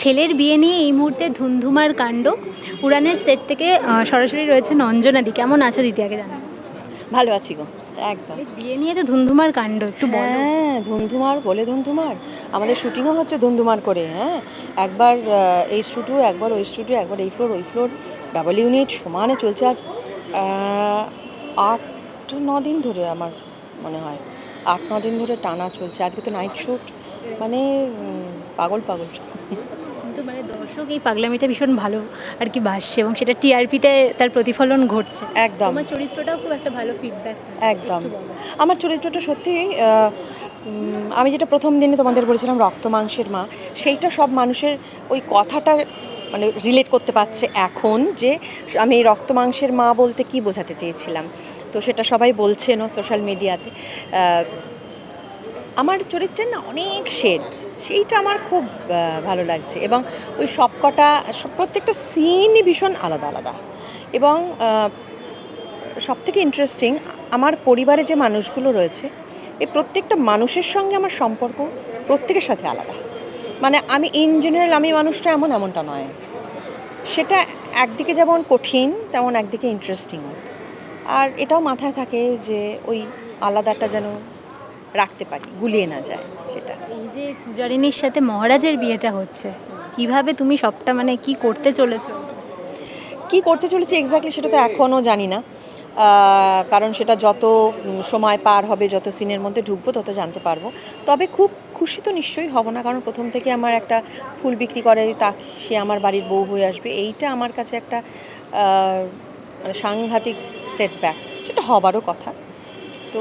ছেলের বিয়ে নিয়ে এই মুহূর্তে ধুন্ধুমার কাণ্ড। উড়ানের সেট থেকে সরাসরি রয়েছে অঞ্জনাদি কেমন আছো দিদি আগে জানো ভালো আছি গো একদম। বিয়ে নিয়ে তো ধুন্ধুমার কাণ্ড একটু হ্যাঁ ধুমধুমার বলে ধুমধুমার আমাদের শুটিংও হচ্ছে ধুমধুমার করে হ্যাঁ। একবার এই স্টুডিও একবার ওই স্টুডিও একবার এই ফ্লোর ওই ফ্লোর ডাবল ইউনিট সমানে চলছে আজ আট ন দিন ধরে আমার মনে হয়। আট ন দিন ধরে টানা চলছে। আজকে তো নাইট শ্যুট মানে পাগল পাগল। কিন্তু মানে দর্শক এই পাগলামিটা ভীষণ ভালো আর কি বাসছে এবং সেটা টিআরপিতে তার প্রতিফলন ঘটছে। একদম। আমার চরিত্রটাও খুব একটা ভালো ফিডব্যাক একদম। আমার চরিত্রটা সত্যি আমি যেটা প্রথম দিনে তোমাদের বলেছিলাম রক্ত মাংসের মা সেইটা সব মানুষের ওই কথাটা মানে রিলেট করতে পারছে এখন যে আমি এই রক্ত মাংসের মা বলতে কি বোঝাতে চেয়েছিলাম। তো সেটা সবাই বলছেনও সোশ্যাল মিডিয়াতে আমার চরিত্রের না অনেক শেডস সেইটা আমার খুব ভালো লাগছে এবং ওই সবকটা, সব, প্রত্যেকটা সিনই ভীষণ আলাদা আলাদা। এবং সব থেকে ইন্টারেস্টিং আমার পরিবারে যে মানুষগুলো রয়েছে, এই প্রত্যেকটা মানুষের সঙ্গে আমার সম্পর্ক প্রত্যেকের সাথে আলাদা। মানে আমি ইন জেনারেল আমি মানুষটা এমন এমনটা নয়। সেটা একদিকে যেমন কঠিন, তেমন একদিকে ইন্টারেস্টিং আর এটাও মাথায় থাকে যে ওই আলাদাটা যেন রাখতে পারি গুলিয়ে না যায় সেটা। এই যে জরিনীর সাথে মহারাজের বিয়েটা হচ্ছে কীভাবে তুমি সবটা মানে কি করতে চলেছো? কি করতে চলেছি এক্স্যাক্টলি সেটা তো এখনও জানি না। কারণ সেটা যত সময় পার হবে যত সিনের মধ্যে ঢুকবো তত জানতে পারব। তবে খুব খুশি তো নিশ্চয়ই হব না কারণ প্রথম থেকে আমার একটা ফুল বিক্রি করে তা সে আমার বাড়ির বউ হয়ে আসবে এইটা আমার কাছে একটা মানে সাংঘাতিক সেটব্যাক সেটা হবারও কথা। তো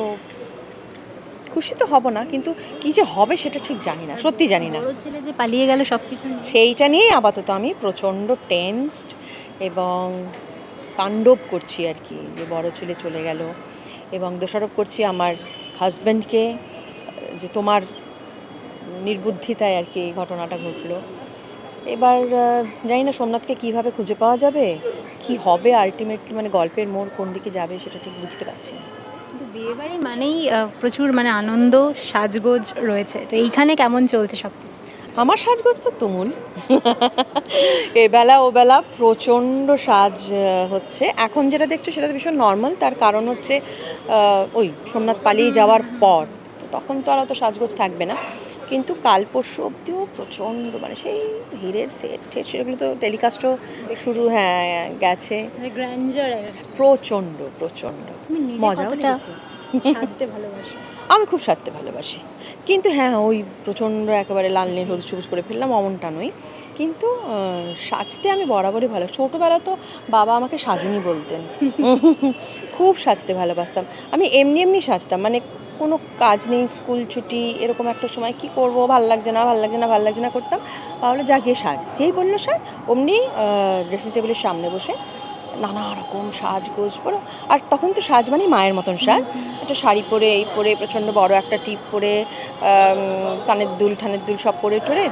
খুশি তো হব না কিন্তু কী যে হবে সেটা ঠিক জানি না সত্যি জানি না। ছেলে যে পালিয়ে গেল সব কিছু সেইটা নিয়েই আপাতত আমি প্রচণ্ড টেনসড এবং তাণ্ডব করছি আর কি যে বড় ছেলে চলে গেল এবং দোষারোপ করছি আমার হাজব্যান্ডকে যে তোমার নির্বুদ্ধিতায় আর কি এই ঘটনাটা ঘটলো। এবার জানি না সোমনাথকে কীভাবে খুঁজে পাওয়া যাবে কি হবে আলটিমেটলি মানে গল্পের মোড় কোন দিকে যাবে সেটা ঠিক বুঝতে পারছি না। কিন্তু বিয়ে বাড়ি মানেই প্রচুর মানে আনন্দ সাজগোজ রয়েছে। তো এইখানে কেমন চলছে সব কিছু আমার সাজগোজ তো তুমুল। এবেলা ওবেলা প্রচণ্ড সাজ হচ্ছে। এখন যেটা দেখছ সেটা ভীষণ নর্মাল তার কারণ হচ্ছে ওই সোমনাথ পালিয়ে যাওয়ার পর। তখন তো আর অত সাজগোজ থাকবে না। কিন্তু কাল পরশু অবধিও প্রচণ্ড মানে সেই হিরের সেট টেট সেগুলো তো টেলিকাস্টও শুরু হ্যাঁ গেছে। মানে প্রচণ্ড প্রচণ্ড। মজাও সাজতে ভালোবাসো? আমি খুব সাজতে ভালোবাসি। কিন্তু হ্যাঁ ওই প্রচণ্ড একেবারে লাল নীল হলুদ সবুজ করে ফেললাম অমনটা নই। কিন্তু সাজতে আমি বরাবরই ভালো। ছোটোবেলা তো বাবা আমাকে সাজুনি বলতেন। খুব সাজতে ভালোবাসতাম। আমি এমনি এমনি সাজতাম। মানে কোনো কাজ নেই, স্কুল ছুটি, এরকম একটা সময় কি করব? ভালো লাগছে না, ভালো লাগছে না, ভালো লাগছে না করতাম। তাহলে যা গিয়ে সাজ। যেই বলল সাজ, অমনি ড্রেসিং টেবিলের সামনে বসে নানা রকম সাজগোজ পরে আর তখন তো সাজ মানে মায়ের মতন সাজ। একটা শাড়ি পরে, এই পরে, প্রচণ্ড বড় একটা টিপ পরে কানের দুল, ঠানের দুল সব পরে টরে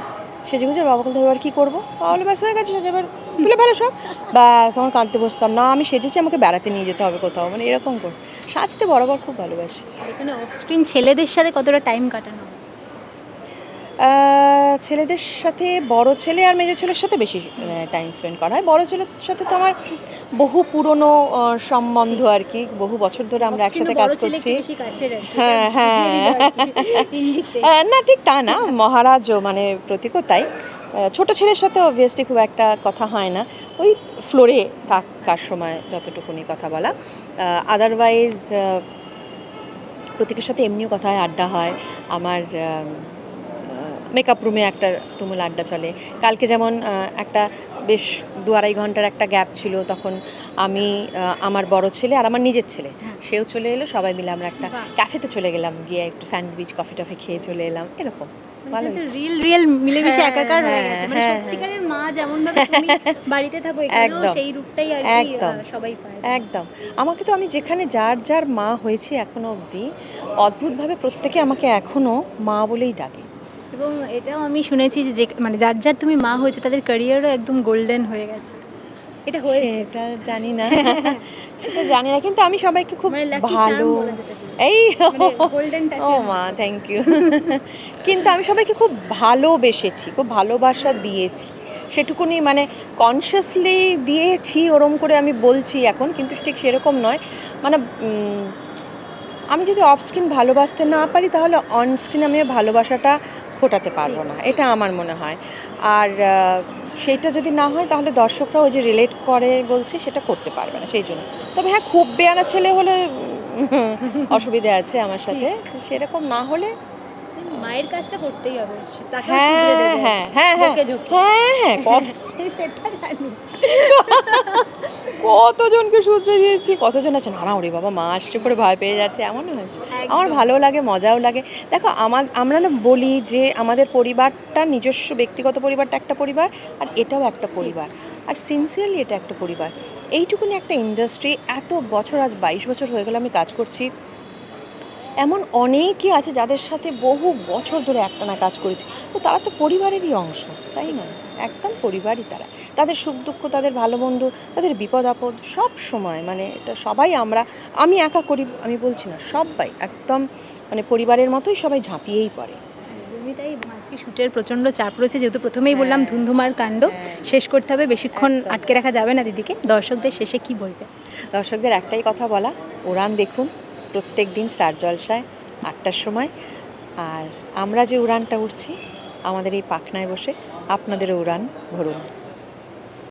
সেজে গুজে বাবা বলতে, এবার কী করব? তাহলে ব্যাস হয়ে গেছে সাজে এবার তুলে ভালো সব। ব্যাস আমার কাঁদতে বসতাম, না, আমি সেজেছি, আমাকে বেড়াতে নিয়ে যেতে হবে কোথাও। মানে এরকম কর সাজতে বরাবর খুব ভালোবাসি। এখানে অফ স্ক্রিন ছেলেদের সাথে কতটা টাইম কাটানো? ছেলেদের সাথে বড় ছেলে আর মেজো ছেলের সাথে বেশি টাইম স্পেন্ড করা হয়। বড় ছেলের সাথে তো আমার বহু পুরনো সম্বন্ধ আর কি বহু বছর ধরে আমরা একসাথে কাজ করছি। হ্যাঁ, হ্যাঁ। না ঠিক তা না। মহারাজও মানে প্রতীকও তাই। ছোট ছেলের সাথে অবভিয়াসলি খুব একটা কথা হয় না। ওই ফ্লোরে থাকার সময় যতটুকুনি কথা বলা। আদারওয়াইজ প্রতীকের সাথে এমনিও কথা হয় আড্ডা হয়। আমার মেকআপ রুমে একটা তুমুল আড্ডা চলে। কালকে যেমন একটা বেশ দু আড়াই ঘণ্টার একটা গ্যাপ ছিল তখন আমি আমার বড় ছেলে আর আমার নিজের ছেলে হ্যাঁ। সেও চলে এলো সবাই মিলে আমরা একটা ক্যাফেতে চলে গেলাম। গিয়ে একটু স্যান্ডউইচ কফি টফি খেয়ে চলে এলাম এরকম। রিয়েল রিয়েল মিলেমিশে হ্যাঁ, একাকার হয়ে গেছে। মানে হ্যাঁ, সত্যিকারের মা যেমন ভাবে তুমি বাড়িতে থাকো এখানেও একদম। সেই রূপটাই আর কি একদম। সবাই পায়। একদম। আমাকে তো আমি যেখানে যার যার মা হয়েছি এখনও অবধি অদ্ভুতভাবে প্রত্যেকে আমাকে এখনও মা বলেই ডাকে। এবং এটাও আমি শুনেছি যে যে- মানে যার যার তুমি মা হয়েছে তাদের ক্যারিয়ারও একদম গোল্ডেন হয়ে গেছে। এটা হয়েছে। সেটা জানি না। সেটা জানি না কিন্তু আমি সবাইকে খুব মানে ভালো। এই মানে ও মা থ্যাংক ইউ কিন্তু আমি সবাইকে খুব ভালোবেসেছি খুব ভালোবাসা দিয়েছি। সেটুকুনি মানে কনসিয়াসলি দিয়েছি ওরম করে আমি বলছি এখন কিন্তু ঠিক সেরকম নয়। মানে আমি যদি অফ স্ক্রিন ভালোবাসতে না পারি তাহলে অন স্ক্রিন আমি ভালোবাসাটা ফোটাতে পারব না। এটা আমার মনে হয়। আর সেইটা যদি না হয় তাহলে দর্শকরা ওই যে রিলেট করে বলছে সেটা করতে পারবে না সেই জন্য। তবে হ্যাঁ খুব বেয়ানা ছেলে হলে অসুবিধা আছে আমার সাথে। সেরকম না হলে মায়ের কাজটা করতেই হবে। হ্যাঁ হ্যাঁ হ্যাঁ হ্যাঁ। হ্যাঁ হ্যাঁ কত সেটা জানি। কতজনকে সূত্রে দিয়েছি? কতজন আছে না ওরে বাবা মা আসছে করে ভয় পেয়ে যাচ্ছে এমনও হয়েছে। আমার ভালো লাগে মজাও লাগে। দেখো আমার আমরা না বলি যে আমাদের পরিবারটা নিজস্ব ব্যক্তিগত পরিবারটা একটা পরিবার আর এটাও একটা পরিবার। আর সিনসিয়ারলি এটা একটা পরিবার। এইটুকুনি একটা ইন্ডাস্ট্রি এত বছর আজ বাইশ বছর হয়ে গেলে আমি কাজ করছি। এমন অনেকেই আছে যাদের সাথে বহু বছর ধরে একটানা কাজ করেছে। তো তারা তো পরিবারেরই অংশ তাই না? একদম পরিবারই তারা। তাদের সুখ দুঃখ তাদের ভালো মন্দ তাদের বিপদ আপদ সব সময় মানে এটা সবাই আমরা আমি একা করি আমি বলছি না সবাই একদম মানে পরিবারের মতোই সবাই ঝাঁপিয়েই পড়ে। তাই আজকে শুটের প্রচণ্ড চাপ রয়েছে যেহেতু প্রথমেই বললাম হ্যাঁ। ধুন্ধুমার কাণ্ড হ্যাঁ। শেষ করতে হবে বেশিক্ষণ আটকে রাখা যাবে না দিদিকে। দর্শকদের শেষে কি বলবে? দর্শকদের একটাই কথা বলা উড়ান দেখুন প্রত্যেক দিন স্টার জলসায় আটটার সময়। আর আমরা যে উড়ানটা উঠছি আমাদের এই পাখনায় বসে আপনাদেরও উড়ান ভরুন